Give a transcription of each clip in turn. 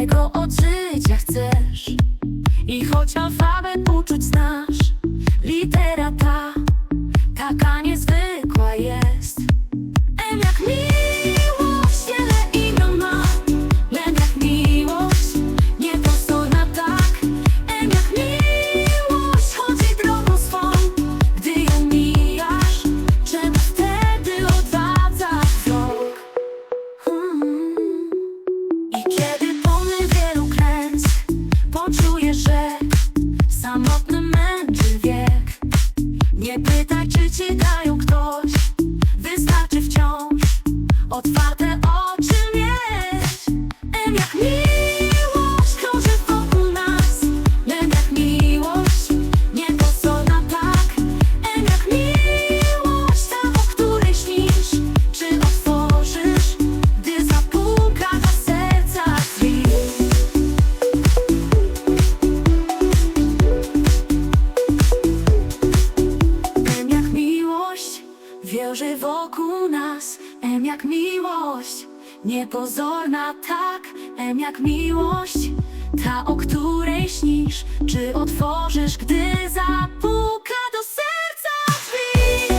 czego od życia chcesz. I choć wierzy wokół nas M jak miłość niepozorna tak M jak miłość. Ta o której śnisz Czy otworzysz gdy zapuka do serca drzwi?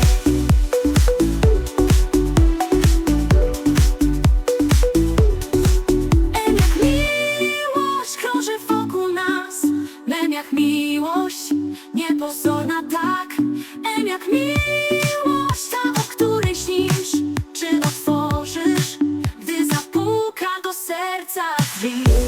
M jak miłość krąży wokół nas M jak miłość niepozorna tak M jak miłość серця свій.